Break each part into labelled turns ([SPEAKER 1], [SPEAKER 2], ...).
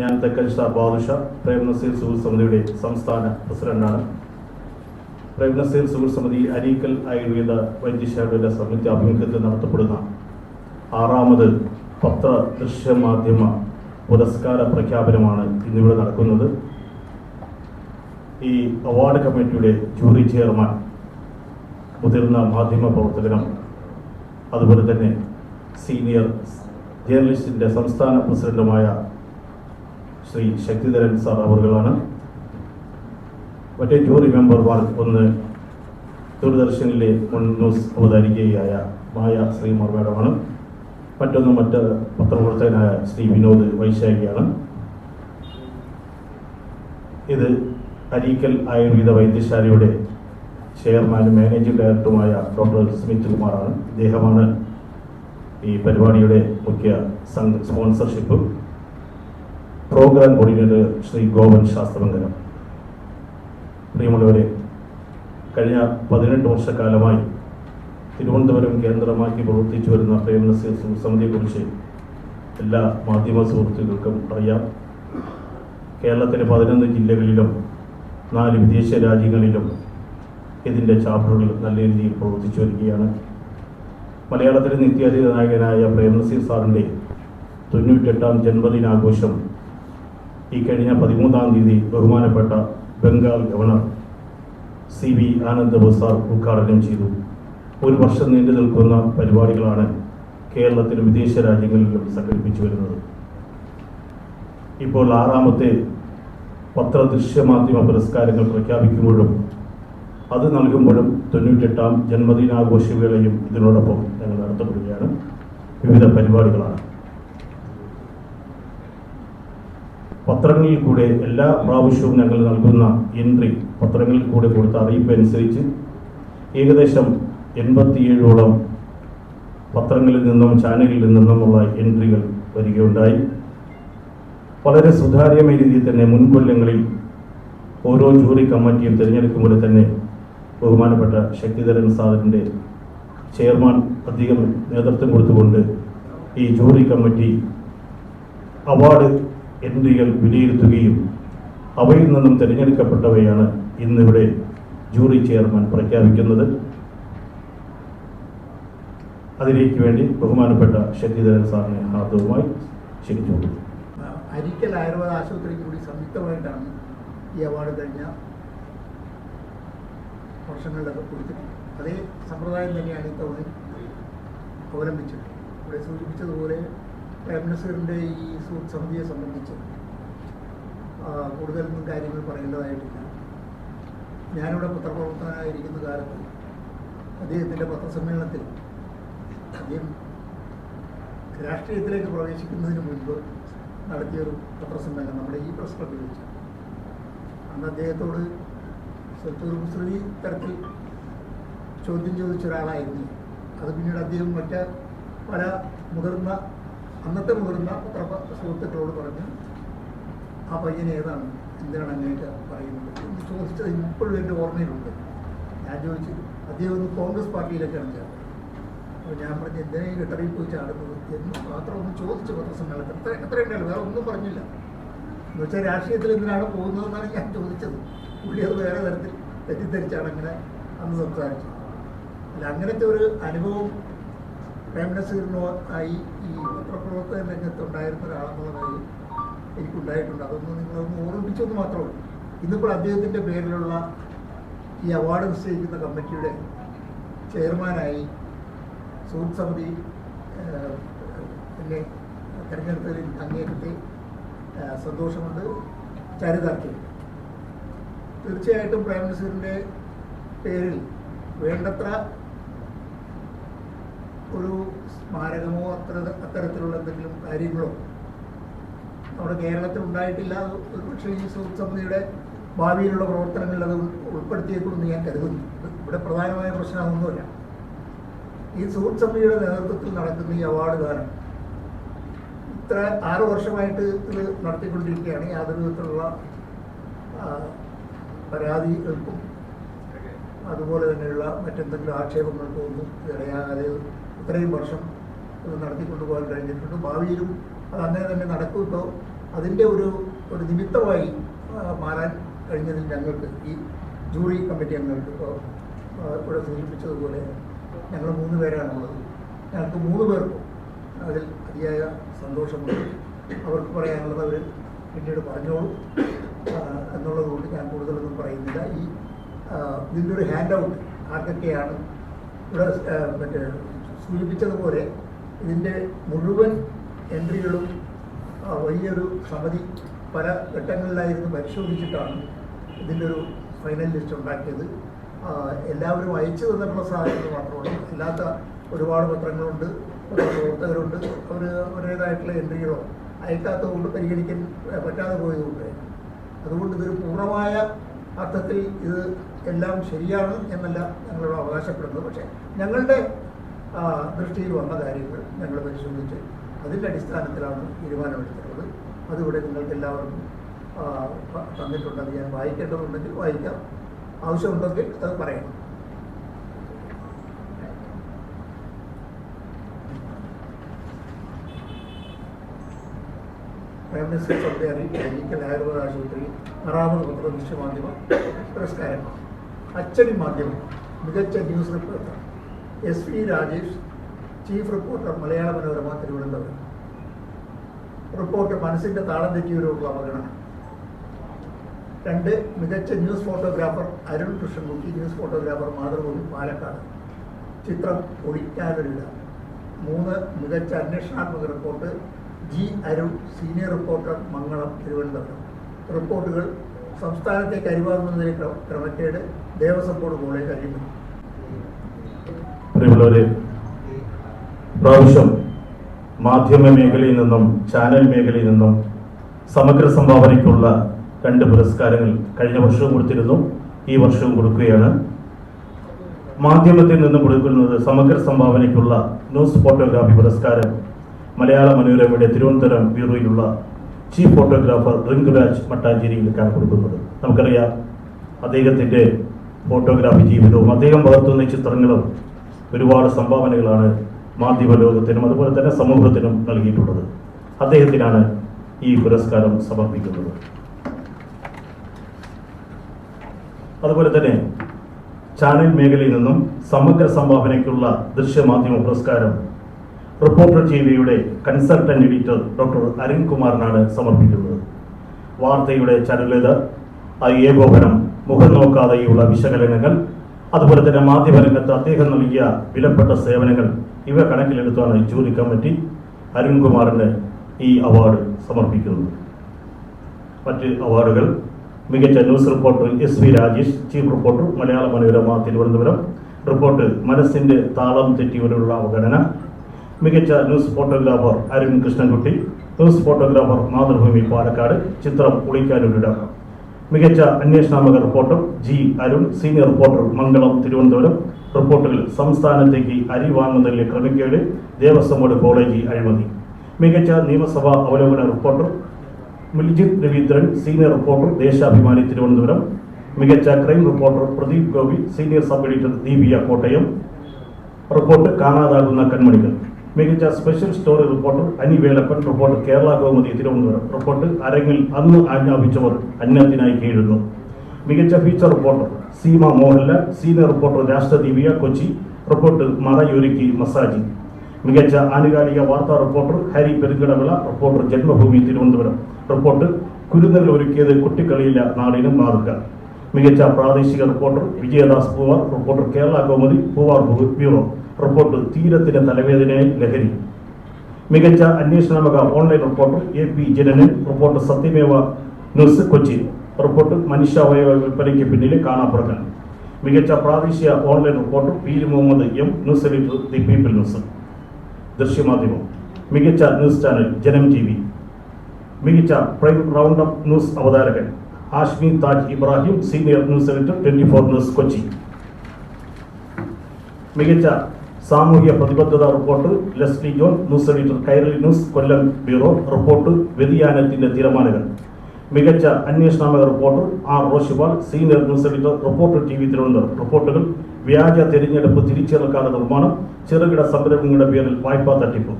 [SPEAKER 1] ഞാൻ തെക്കൻ ഷാ ബാദുഷ പ്രേം നസീർ സമിതിയുടെ സംസ്ഥാന പ്രസിഡന്റാണ്. പ്രേം നസീർ സുഹൃത്ത് സമിതി അരീക്കൽ ആയുർവേദ വൈദ്യശാലയുടെ സംയുക്ത ആഭിമുഖ്യത്തിൽ നടത്തപ്പെടുന്ന ആറാമത് പത്ര ദൃശ്യമാധ്യമ പുരസ്കാര പ്രഖ്യാപനമാണ് ഇന്നിവിടെ നടക്കുന്നത്. ഈ അവാർഡ് കമ്മിറ്റിയുടെ ജൂറി ചെയർമാൻ മുതിർന്ന മാധ്യമ പ്രവർത്തകനും അതുപോലെ തന്നെ സീനിയർ ജേർണലിസ്റ്റിന്റെ സംസ്ഥാന പ്രസിഡന്റുമായ ശ്രീ ശക്തിധരൻ സാർ അവറുകളാണ് മറ്റേ ജൂറി മെമ്പർമാർ ഒന്ന് ദൂരദർശനിലെ മുൻ ന്യൂസ് അവതാരികയായ മായ ശ്രീ മേഡമാണ് മറ്റൊന്ന് മറ്റ് പത്രപ്രവർത്തകനായ ശ്രീ വിനോദ് വൈശാഖിയാണ്. ഇത് അരീക്കൽ ആയുർവേദ വൈദ്യശാലയുടെ ചെയർമാനും മാനേജിംഗ് ഡയറക്ടറുമായ ഡോക്ടർ സ്മിത് കുമാറാണ്. ഇദ്ദേഹമാണ് ഈ പരിപാടിയുടെ മുഖ്യ sponsorship. Program coordinator Shri Govan ശാസ്ത്രമംഗനം പ്രിയമുള്ളവരെ കഴിഞ്ഞ പതിനെട്ട് വർഷക്കാലമായി തിരുവനന്തപുരം കേന്ദ്രമാക്കി പ്രവർത്തിച്ചു വരുന്ന പ്രേം സമിതിയെക്കുറിച്ച് എല്ലാ മാധ്യമ സുഹൃത്തുക്കൾക്കും അറിയാം. കേരളത്തിലെ പതിനൊന്ന് ജില്ലകളിലും നാല് വിദേശ രാജ്യങ്ങളിലും ഇതിന്റെ ചാപ്റ്ററുകൾ നല്ല രീതിയിൽ പ്രവർത്തിച്ചു വരികയാണ്. മലയാളത്തിലെ നിത്യാതീത നായകനായ പ്രേം നസീർ സാറിന്റെ തൊണ്ണൂറ്റെട്ടാം ജന്മദിനാഘോഷം ഈ കഴിഞ്ഞ പതിമൂന്നാം തീയതി ബഹുമാനപ്പെട്ട Bengal governor C V Anand Bazar ഉദ്ഘാടനം ചെയ്തു. ഒരു വർഷം നീണ്ടു നിൽക്കുന്ന പരിപാടികളാണ് കേരളത്തിലും വിദേശ രാജ്യങ്ങളിലും സംഘടിപ്പിച്ചു വരുന്നത്. ഇപ്പോൾ ആറാമത്തെ പത്ര ദൃശ്യമാധ്യമ പുരസ്കാരങ്ങൾ പ്രഖ്യാപിക്കുമ്പോഴും അത് നൽകുമ്പോഴും തൊണ്ണൂറ്റെട്ടാം ജന്മദിനാഘോഷവേളയും ഇതിനോടൊപ്പം ഞങ്ങൾ നടത്തപ്പെടുകയാണ്. വിവിധ പരിപാടികളാണ്. പത്രങ്ങളിൽ കൂടെ എല്ലാ പ്രാവശ്യവും ഞങ്ങൾ നൽകുന്ന എൻട്രി പത്രങ്ങളിൽ കൂടെ കൊടുത്ത അറിയിപ്പ് അനുസരിച്ച് ഏകദേശം എൺപത്തിയേഴോളം പത്രങ്ങളിൽ നിന്നും ചാനലിൽ നിന്നുമുള്ള എൻട്രികൾ വരികയുണ്ടായി. വളരെ സുതാര്യമായ രീതിയിൽ തന്നെ മുൻകൊല്ലങ്ങളിൽ ഓരോ ജൂറി കമ്മിറ്റിയും തിരഞ്ഞെടുക്കുമ്പോൾ തന്നെ ബഹുമാനപ്പെട്ട ശക്തിധരൻ സാറിന്റെ ചെയർമാൻ അധികം നേതൃത്വം കൊടുത്തുകൊണ്ട് ഈ ജൂറി കമ്മിറ്റി അവാർഡ് എൻട്രികൾ വിലയിരുത്തുകയും അവയിൽ നിന്നും തിരഞ്ഞെടുക്കപ്പെട്ടവയാണ് ഇന്നിവിടെ ജൂറി ചെയർമാൻ പ്രഖ്യാപിക്കുന്നത്. അതിലേക്ക് വേണ്ടി ബഹുമാനപ്പെട്ട ശക്തിധരൻ സാറിനെ ഹാർദവുമായി ക്ഷണിച്ചു
[SPEAKER 2] അരിക്കൽ ആയുർവേദ ആശുപത്രി കൂടി സംയുക്തമായിട്ടാണ് ഈ അവാർഡ് കഴിഞ്ഞ വർഷങ്ങളിലൊക്കെ കൊടുത്തിട്ടുള്ളത്. അതേ സമ്പ്രദായം തന്നെയാണ് ഇത്തവണ അവലംബിച്ചത് ഇവിടെ സൂചിപ്പിച്ചതുപോലെ പ്രൈം ഈ സൂട്ട് സമിതിയെ സംബന്ധിച്ച് കൂടുതലൊന്നും കാര്യങ്ങൾ പറയേണ്ടതായിട്ടില്ല. ഞാനിവിടെ പത്രപ്രവർത്തകനായിരിക്കുന്ന കാലത്ത് അദ്ദേഹത്തിന്റെ പത്രസമ്മേളനത്തിൽ അദ്ദേഹം രാഷ്ട്രീയത്തിലേക്ക് പ്രവേശിക്കുന്നതിന് മുൻപ് നടത്തിയൊരു പത്രസമ്മേളനം നമ്മുടെ ഈ പ്രസ് ക്ലബിൽ വെച്ച്. അന്ന് അദ്ദേഹത്തോട് സ്വത്തൊരു കുസൃതി തരത്തിൽ ചോദ്യം ചോദിച്ച ഒരാളായിരുന്നു. അത് പിന്നീട് അദ്ദേഹം മറ്റ് പല മുതിർന്ന അന്നത്തെ മുതിർന്ന പത്ര സുഹൃത്തുക്കളോട് പറഞ്ഞു ആ പയ്യൻ ഏതാണ്? എന്തിനാണ് അങ്ങനെയൊക്കെ പറയുന്നത്? എന്ന് ചോദിച്ചത് ഇപ്പോഴും എന്റെ ഓർമ്മയിലുണ്ട്. ഞാൻ ചോദിച്ചു അദ്ദേഹം ഒന്ന് കോൺഗ്രസ് പാർട്ടിയിലേക്കാണ് ചേർന്നത്. അപ്പോൾ ഞാൻ പറഞ്ഞു എന്തിനാ ഈ ഗട്ടറിൽ പോയി ചാടുന്നത്? എന്ന് മാത്രം ഒന്ന് ചോദിച്ചു പത്രസമ്മേളനത്തിൽ. അത്ര എത്ര ഉണ്ടല്ലോ വേറെ ഒന്നും പറഞ്ഞില്ല. എന്ന് വെച്ചാൽ രാഷ്ട്രീയത്തിൽ എന്തിനാണ് പോകുന്നതെന്നാണ് ഞാൻ ചോദിച്ചത്. പുള്ളി അത് വേറെ തരത്തിൽ തെറ്റിദ്ധരിച്ചാണ് അങ്ങനെ അന്ന് സംസാരിച്ചത്. അല്ല അങ്ങനത്തെ ഒരു അനുഭവം പ്രേം നസീറിനോ ആയി ഈ പത്രപ്രവർത്തക രംഗത്ത് ഉണ്ടായിരുന്ന കാര്യം എനിക്കുണ്ടായിട്ടുണ്ട്. അതൊന്ന് നിങ്ങളൊന്ന് ഓർമ്മിപ്പിച്ചെന്ന് മാത്രമേ ഇന്നിപ്പോൾ അദ്ദേഹത്തിന്റെ പേരിലുള്ള ഈ അവാർഡ് നിശ്ചയിക്കുന്ന കമ്മിറ്റിയുടെ ചെയർമാനായി സുഹൃത്ത് സമിതി എന്നെ തിരഞ്ഞെടുത്തതിൽ അങ്ങേറ്റത്തെ സന്തോഷമുണ്ട് ചരിതാർത്ഥ്യം. തീർച്ചയായിട്ടും പ്രൈം മിനിസ്റ്ററിന്റെ പേരിൽ വേണ്ടത്ര ഒരു സ്മാരകമോ അത്ര അത്തരത്തിലുള്ള എന്തെങ്കിലും കാര്യങ്ങളോ നമ്മുടെ കേരളത്തിൽ ഉണ്ടായിട്ടില്ല. ഒരു പക്ഷേ ഈ സുഹൃത്ത് സമിതിയുടെ ഭാവിയിലുള്ള പ്രവർത്തനങ്ങളിൽ അത് ഉൾപ്പെടുത്തിയേക്കുമെന്ന് ഞാൻ കരുതുന്നു. ഇവിടെ പ്രധാനമായ പ്രശ്നം അതൊന്നുമില്ല ഈ സുഹൃത്ത് സമിതിയുടെ നേതൃത്വത്തിൽ നടക്കുന്ന ഈ അവാർഡ് കാരണം ഇത്ര ആറ് വർഷമായിട്ട് ഇത് നടത്തിക്കൊണ്ടിരിക്കുകയാണ്. യാതൊരു വിധത്തിലുള്ള പരാതികൾക്കും അതുപോലെ തന്നെയുള്ള മറ്റെന്തെങ്കിലും ആക്ഷേപങ്ങൾക്കും ഒന്നും ഇടയാകാതെ ഇത്രയും വർഷം നടത്തിക്കൊണ്ടു നടത്തിക്കൊണ്ടുപോകാൻ കഴിഞ്ഞിട്ടുണ്ട്. ഭാവിയിലും അങ്ങനെ തന്നെ നടക്കുമ്പോൾ അതിന്റെ ഒരു ഒരു നിമിത്തമായി മാറാൻ കഴിഞ്ഞതിൽ ഞങ്ങൾക്ക് ഈ ജൂറി കമ്മിറ്റി അംഗങ്ങൾക്ക് ഇപ്പോൾ ഇവിടെ സൂചിപ്പിച്ചതുപോലെ ഞങ്ങൾ മൂന്ന് പേരാണുള്ളത്. ഞങ്ങൾക്ക് മൂന്ന് പേർക്കും അതിൽ അതിയായ സന്തോഷമുണ്ട്. അവർക്ക് പറയാനുള്ളത് അവർ പിന്നീട് പറഞ്ഞോളൂ. എന്നുള്ളതുകൊണ്ട് എന്നുള്ളത് കൊണ്ട് ഞാൻ കൂടുതലൊന്നും പറയുന്നില്ല. ഈ ഇതിന്റെ ഒരു ഹാൻഡ് ഔട്ട് ആർക്കൊക്കെയാണ് ഇവിടെ മറ്റേ സൂചിപ്പിച്ചതുപോലെ ഇതിന്റെ മുഴുവൻ എൻട്രികളും വലിയൊരു സമിതി പല ഘട്ടങ്ങളിലായിരുന്നു പരിശോധിച്ചിട്ടാണ് ഇതിന്റെ ഒരു ഫൈനൽ ലിസ്റ്റ് ഉണ്ടാക്കിയത്. എല്ലാവരും അയച്ചു തന്നിട്ടുള്ള സാധനങ്ങൾ മാത്രമല്ല ഇല്ലാത്ത ഒരുപാട് പത്രങ്ങളുണ്ട് പ്രവർത്തകരുണ്ട്. അവർ അവരുടേതായിട്ടുള്ള എൻട്രികളോ അയക്കാത്തത് കൊണ്ട് പരിഗണിക്കാൻ പറ്റാതെ പോയതുകൊണ്ട് അതുകൊണ്ട് ഇതൊരു പൂർണമായ അർത്ഥത്തിൽ ഇത് എല്ലാം ശരിയാണ് എന്നല്ല ഞങ്ങളോട് അവകാശപ്പെടുന്നത്. പക്ഷേ ഞങ്ങളുടെ ദൃഷ്ടിയിൽ വന്ന കാര്യങ്ങൾ ഞങ്ങൾ പരിശോധിച്ച് അതിന്റെ അടിസ്ഥാനത്തിലാണ് തീരുമാനമെടുത്തിട്ടുള്ളത് അതിവിടെ നിങ്ങൾക്ക് എല്ലാവർക്കും തന്നിട്ടുണ്ട്. ഞാൻ വായിക്കേണ്ടതുണ്ടെങ്കിൽ വായിക്കാം. ആവശ്യമുണ്ടെങ്കിൽ അത് പറയണം prime minister secretary medical Ayurveda ആശുപത്രി ആറാമത് പത്ര ദൃശ്യമാധ്യമ പുരസ്കാരം അച്ചടി മാധ്യമം മികച്ച news reporter S V Rajesh chief reporter Malayala Manorama Thiruvananthapuram. Report മനസ്സിന്റെ താളം തെറ്റിയവരോടുള്ള അവഗണന. രണ്ട് മികച്ച news photographer Arun Krishnankutty news photographer Mathrubhumi Palakkad. ചിത്രം ഒളിക്കാനൊരില്ല മൂന്ന് മികച്ച അന്വേഷണാത്മക report G Arun senior reporter Mangalam Thiruvananthapuram. റിപ്പോർട്ടുകൾ സംസ്ഥാനത്തെ ക്ര- ക്രമക്കേട് ദേവസ്വം ബോർഡ് കോളേജ് അഴിമതി
[SPEAKER 1] പ്രിയമുള്ളവരെ പ്രാവശ്യം മാധ്യമ മേഖലയിൽ നിന്നും ചാനൽ മേഖലയിൽ നിന്നും സമഗ്ര സംഭാവനയ്ക്കുള്ള രണ്ട് പുരസ്കാരങ്ങൾ കഴിഞ്ഞ വർഷവും കൊടുത്തിരുന്നു. ഈ വർഷവും കൊടുക്കുകയാണ്. മാധ്യമത്തിൽ നിന്നും കൊടുക്കുന്നത് സമഗ്ര സംഭാവനയ്ക്കുള്ള ന്യൂസ് ഫോട്ടോഗ്രാഫി പുരസ്കാരം മലയാള മനോരമയുടെ തിരുവനന്തപുരം ബ്യൂറോയിലുള്ള ചീഫ് ഫോട്ടോഗ്രാഫർ റിങ്കുരാജ് മട്ടാഞ്ചേരിയിലേക്കാണ് കൊടുക്കുന്നത്. നമുക്കറിയാം അദ്ദേഹത്തിന്റെ ഫോട്ടോഗ്രാഫി ജീവിതവും അദ്ദേഹം പകർത്തുന്ന ചിത്രങ്ങളും ഒരുപാട് സംഭാവനകളാണ് മാധ്യമ ലോകത്തിനും അതുപോലെ തന്നെ സമൂഹത്തിനും നൽകിയിട്ടുള്ളത്. അദ്ദേഹത്തിനാണ് ഈ പുരസ്കാരം സമർപ്പിക്കുന്നത്. അതുപോലെ തന്നെ ചാനൽ മേഖലയിൽ നിന്നും സമഗ്ര സംഭാവനയ്ക്കുള്ള ദൃശ്യമാധ്യമ പുരസ്കാരം റിപ്പോർട്ടർ ടിവിയുടെ കൺസൾട്ടന്റ് എഡിറ്റർ ഡോക്ടർ അരുൺകുമാറിനാണ് സമർപ്പിക്കുന്നത്. വാർത്തയുടെ ചരലിത ഏകോപനം മുഖം നോക്കാതെയുള്ള വിശകലനങ്ങൾ അതുപോലെ തന്നെ മാധ്യമരംഗത്ത് അദ്ദേഹം നൽകിയ വിലപ്പെട്ട സേവനങ്ങൾ ഇവ കണക്കിലെടുത്താണ് ജൂറി കമ്മിറ്റി അരുൺകുമാറിന് ഈ അവാർഡ് സമർപ്പിക്കുന്നത്. മറ്റ് അവാർഡുകൾ മികച്ച news reporter S V Rajesh chief reporter Malayala Manorama Thiruvananthapuram. Report മനസ്സിന്റെ താളം തെറ്റിയവരുള്ള അവഗണന. മികച്ച news photographer Arun Krishnankutty. News photographer Mathrubhumi Palakkad. ചിത്രം ഉളിക്കാനൂരിടം മികച്ച അന്വേഷണാമക reporter G Arun senior reporter Mangalam Thiruvananthapuram. റിപ്പോർട്ടുകൾ സംസ്ഥാനത്തേക്ക് അരി വാങ്ങുന്നതിലെ ക്രമിക്കേട് ദേവസ്വം ബോർഡ് കോളേജ് അഴിമതി. മികച്ച നിയമസഭാ അവലോകന reporter Muljith Raveendran senior reporter Deshabhimani Thiruvananthapuram. മികച്ച crime reporter Pradeep Gopi senior sub editor Deepika Kottayam. Report കാണാതാകുന്ന കൺമണികൾ. മികച്ച special story reporter Ani Velappan report Kerala Kaumudi Thiruvananthapuram report അരങ്ങിൽ അന്ന് ആജ്ഞാപിച്ചവർ അന്യത്തിനായി കീഴുന്നു. മികച്ച feature reporter Seema Mohanlal senior reporter Rashtradeepika Kochi report മറയൊരുക്കി മസാജി. മികച്ച ആനുകാലിക വാർത്താ reporter Hari Perunkadavila reporter Janmabhumi Thiruvananthapuram. Report കുരുന്നൽ ഒരുക്കിയത് കുട്ടിക്കളിയില്ല നാടിനും മാതൃക. മികച്ച പ്രാദേശിക reporter Vijayadas Poovar reporter Kerala Kaumudi Poovar bureau. Report തീരത്തിന്റെ തലവേദനയായി ലഹരി. മികച്ച അന്വേഷണമക online report A P Jananan reporter Satyameva news Kochi. Report മനുഷ്യാവയവ വിൽപ്പനയ്ക്ക് പിന്നിലെ കാണാപ്പുറങ്ങൾ മികച്ച പ്രാദേശിക online reporter Peer Muhammad M news editor the people news. ദൃശ്യമാധ്യമം. മികച്ച news channel Janam T V. മികച്ച പ്രൈം റൗണ്ട് അപ്പ് ന്യൂസ് അവതാരകൻ Hashmi Taj Ibrahim senior news editor twenty four news Kochi. മികച്ച സാമൂഹ്യ പ്രതിബദ്ധത report Leslie John news editor Kairali news Kollam bureau report വ്യതിയാനത്തിന്റെ തീരുമാനങ്ങൾ. മികച്ച അന്വേഷണാമക reporter R Roshipal senior news editor reporter T V Thiruvananthapuram. റിപ്പോർട്ടുകൾ വ്യാജ തെരഞ്ഞെടുപ്പ് തിരിച്ചറിയൽക്കാരുടെ നിർമ്മാണം ചെറുകിട സംരംഭങ്ങളുടെ പേരിൽ വായ്പാ തട്ടിപ്പ്.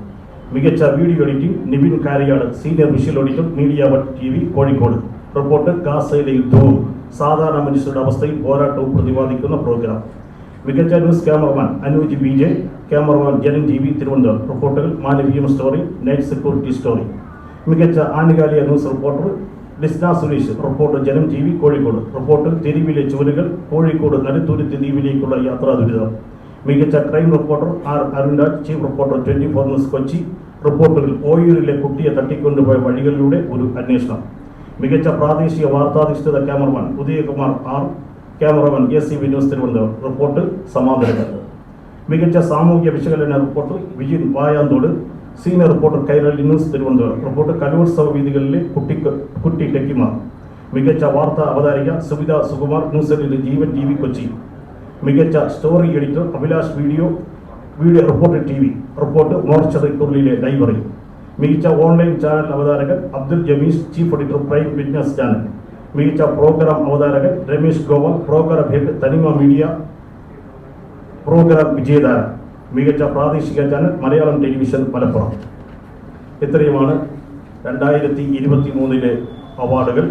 [SPEAKER 1] മികച്ച video editing Nivin Kariyad senior visual editor media one T V Kozhikode. Report ഗാസയിലെ യുദ്ധവും സാധാരണ മനുഷ്യരുടെ അവസ്ഥയിൽ പോരാട്ടവും പ്രതിപാദിക്കുന്ന പ്രോഗ്രാം. മികച്ച news cameraman Anuj B J cameraman Janam T V Thiruvananthapuram റിപ്പോർട്ടുകൾ Manaveeyam story night security story മികച്ച ആനുകാലിക news reporter Lisna Suresh reporter Janam T V Kozhikode reporter തെരുവിലെ ചുവരുകൾ കോഴിക്കോട് നടുത്തുരുത്തി ദ്വീപിലേക്കുള്ള യാത്രാ ദുരിതം. മികച്ച crime reporter R Arunraj chief reporter twenty four news Kochi റിപ്പോർട്ടറിൽ ഓയൂരിലെ കുട്ടിയെ തട്ടിക്കൊണ്ടുപോയ വഴികളിലൂടെ ഒരു അന്വേഷണം. മികച്ച പ്രാദേശിക വാർത്താധിഷ്ഠിത cameraman Udayakumar R cameraman S C Vinos Thiruvananthapuram report സമാന്തരങ്ങൾ. മികച്ച സാമൂഹ്യ വിശകലന report Vijin Vayanthode. Senior reporter Kairali news Thiruvananthapuram report കലോത്സവ വീതികളിലെ കുട്ടി കുട്ടി ടെക്കിമാർ മികച്ച വാർത്താ അവതാരിക Suvitha Sukumar news editor Jeevan T V Kochi. മികച്ച story editor Abhilash video video report T V. Report mortuary കുർലിയിലെ library. മികച്ച ഓൺലൈൻ ചാനൽ അവതാരകൻ Abdul Jameesh chief editor prime business channel മികച്ച പ്രോഗ്രാം അവതാരകൻ Ramesh Goa programme head Thanima media programme Vijayadhara മികച്ച പ്രാദേശിക channel Malayalam television Malappuram. ഇത്രയുമാണ് രണ്ടായിരത്തി ഇരുപത്തി മൂന്നിലെ അവാർഡുകൾ.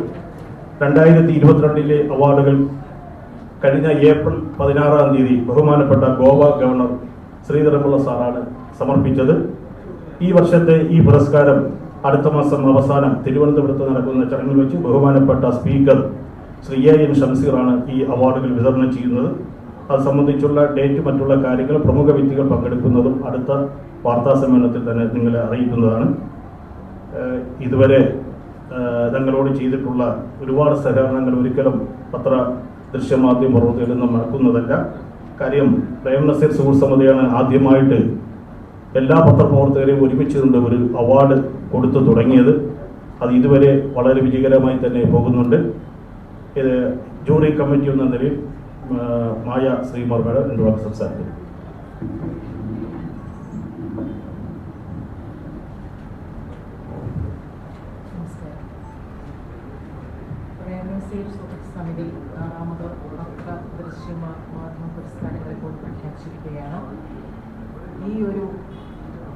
[SPEAKER 1] രണ്ടായിരത്തി ഇരുപത്തിരണ്ടിലെ അവാർഡുകൾ കഴിഞ്ഞ ഏപ്രിൽ പതിനാറാം തീയതി ബഹുമാനപ്പെട്ട ഗോവ ഗവർണർ ശ്രീധരമുള്ള സാറാണ് സമർപ്പിച്ചത്. ഈ വർഷത്തെ ഈ പുരസ്കാരം അടുത്ത മാസം അവസാനം തിരുവനന്തപുരത്ത് നടക്കുന്ന ചടങ്ങിൽ വെച്ച് ബഹുമാനപ്പെട്ട സ്പീക്കർ ശ്രീ എ എൻ ഷംസീറാണ് ഈ അവാർഡുകൾ വിതരണം ചെയ്യുന്നത്. അത് സംബന്ധിച്ചുള്ള ഡേറ്റ് മറ്റുള്ള കാര്യങ്ങൾ പ്രമുഖ വ്യക്തികൾ പങ്കെടുക്കുന്നതും അടുത്ത വാർത്താ സമ്മേളനത്തിൽ തന്നെ നിങ്ങളെ അറിയിക്കുന്നതാണ്. ഇതുവരെ തങ്ങളോട് ചെയ്തിട്ടുള്ള ഒരുപാട് സഹകരണങ്ങൾ ഒരിക്കലും പത്ര ദൃശ്യമാധ്യമ പ്രവർത്തകരിൽ നിന്നും നടക്കുന്നതല്ല. കാര്യം പ്രേം നസീർ സുഹൃത്ത് സമിതിയാണ് ആദ്യമായിട്ട് എല്ലാ പത്രപ്രവർത്തകരെയും ഒരുമിച്ചുകൊണ്ട് ഒരു അവാർഡ് കൊടുത്തു തുടങ്ങിയത് അത് ഇതുവരെ വളരെ വിജയകരമായി തന്നെ പോകുന്നുണ്ട്. ഇത് ജൂറി കമ്മിറ്റി എന്ന നിലയിൽ മായ മായ മേഡം രണ്ട് വാക്ക് സംസാരിക്കുന്നു.
[SPEAKER 3] സമിതി ആറാമത് പത്ര ദൃശ്യ മാധ്യമ പുരസ്കാരങ്ങളെ ഇപ്പോൾ പ്രഖ്യാപിച്ചിരിക്കുകയാണ്. ഈ ഒരു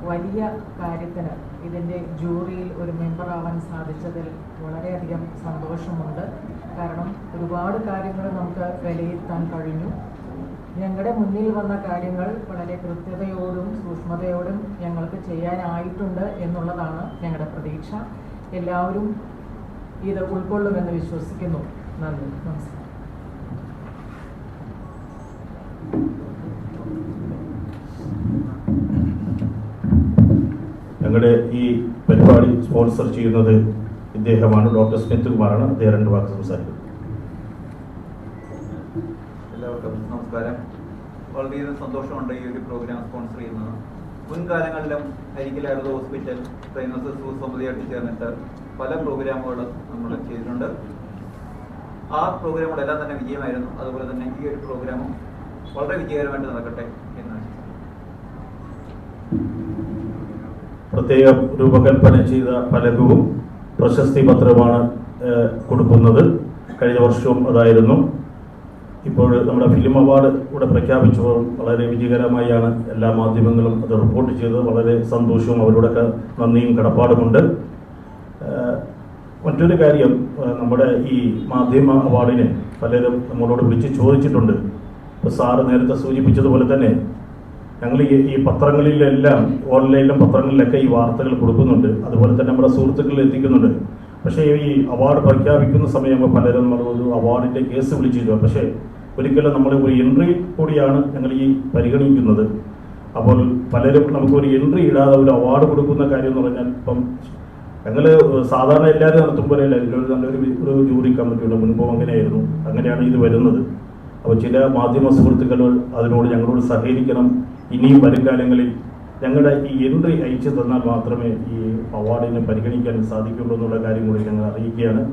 [SPEAKER 3] വലിയ കാര്യത്തിന് ഇതിന്റെ ജൂറിയിൽ ഒരു മെമ്പർ ആവാൻ സാധിച്ചതിൽ വളരെയധികം സന്തോഷമുണ്ട്. കാരണം ഒരുപാട് കാര്യങ്ങൾ നമുക്ക് വിലയിരുത്താൻ കഴിഞ്ഞു. ഞങ്ങളുടെ മുന്നിൽ വന്ന കാര്യങ്ങൾ വളരെ കൃത്യതയോടും സൂക്ഷ്മതയോടും ഞങ്ങൾക്ക് ചെയ്യാനായിട്ടുണ്ട് എന്നുള്ളതാണ് ഞങ്ങളുടെ പ്രതീക്ഷ. എല്ലാവരും ഇത് ഉൾക്കൊള്ളുമെന്ന് വിശ്വസിക്കുന്നു. നന്ദി. നമസ്കാരം.
[SPEAKER 1] ഞങ്ങളുടെ ഈ പരിപാടി സ്പോൺസർ ചെയ്യുന്നത് ഇദ്ദേഹമാണ്. ഡോക്ടർ സ്മിത്ത് കുമാറാണ്. അദ്ദേഹം രണ്ട് വാക്ക് സംസാരിക്കുന്നത്
[SPEAKER 4] എല്ലാവർക്കും നമസ്കാരം. വളരെയധികം സന്തോഷമുണ്ട് ഈ ഒരു പ്രോഗ്രാം സ്പോൺസർ ചെയ്യുന്നത്. മുൻകാലങ്ങളിലും അരിക്കലായിരുന്ന ഹോസ്പിറ്റൽ ട്രെയിനേഴ്സ് സമിതിയായിട്ട് ചേർന്നിട്ട് പല പ്രോഗ്രാമുകളും നമ്മൾ ചെയ്തിട്ടുണ്ട്. ആ പ്രോഗ്രാമുകളെല്ലാം തന്നെ വിജയമായിരുന്നു. അതുപോലെ തന്നെ ഈ ഒരു പ്രോഗ്രാമും വളരെ വിജയകരമായിട്ട് നടക്കട്ടെ എന്ന്.
[SPEAKER 1] പ്രത്യേകം രൂപകൽപ്പന ചെയ്ത ഫലകവും പ്രശസ്തി പത്രവുമാണ് കൊടുക്കുന്നത്. കഴിഞ്ഞ വർഷവും അതായിരുന്നു. ഇപ്പോൾ നമ്മുടെ ഫിലിം അവാർഡ് ഇവിടെ പ്രഖ്യാപിച്ചപ്പോൾ വളരെ വിജയകരമായാണ് എല്ലാ മാധ്യമങ്ങളും അത് റിപ്പോർട്ട് ചെയ്തത്. വളരെ സന്തോഷവും അവരോടൊക്കെ നന്ദിയും കടപ്പാടുമുണ്ട്. മറ്റൊരു കാര്യം നമ്മുടെ ഈ മാധ്യമ അവാർഡിനെ പലരും നമ്മളോട് വിളിച്ച് ചോദിച്ചിട്ടുണ്ട്. ഇപ്പോൾ സാറ് നേരത്തെ സൂചിപ്പിച്ചതുപോലെ തന്നെ ഞങ്ങൾ ഈ പത്രങ്ങളിലെല്ലാം ഓൺലൈനിലും പത്രങ്ങളിലൊക്കെ ഈ വാർത്തകൾ കൊടുക്കുന്നുണ്ട്. അതുപോലെ തന്നെ നമ്മുടെ സുഹൃത്തുക്കളിൽ എത്തിക്കുന്നുണ്ട്. പക്ഷേ ഈ അവാർഡ് പ്രഖ്യാപിക്കുന്ന സമയം പലരും നമ്മൾ ഒരു അവാർഡിന്റെ കേസ് വിളിച്ചിരുന്നു പക്ഷേ ഒരിക്കലും നമ്മൾ ഒരു എൻട്രി കൂടിയാണ് ഞങ്ങൾ ഈ പരിഗണിക്കുന്നത്. അപ്പോൾ പലരും നമുക്ക് ഒരു എൻട്രി ഇടാതെ ഒരു അവാർഡ് കൊടുക്കുന്ന കാര്യം എന്ന് പറഞ്ഞാൽ ഇപ്പം ഞങ്ങൾ സാധാരണ എല്ലാവരും നടത്തുമ്പോഴല്ല ഇതിനൊരു നല്ലൊരു ഒരു ജൂറി കമ്മിറ്റിയുടെ മുൻപോ അങ്ങനെയായിരുന്നു. അങ്ങനെയാണ് ഇത് വരുന്നത്. അപ്പോൾ ചില മാധ്യമ സുഹൃത്തുക്കൾ അതിനോട് ഞങ്ങളോട് സഹകരിക്കണം. ഇനിയും വരുംകാലങ്ങളിൽ ഞങ്ങളുടെ ഈ എൻട്രി അയച്ചു തന്നാൽ മാത്രമേ ഈ അവാർഡിനെ പരിഗണിക്കാൻ സാധിക്കുള്ളൂ എന്നുള്ള കാര്യം കൂടി ഞങ്ങൾ അറിയിക്കുകയാണ്.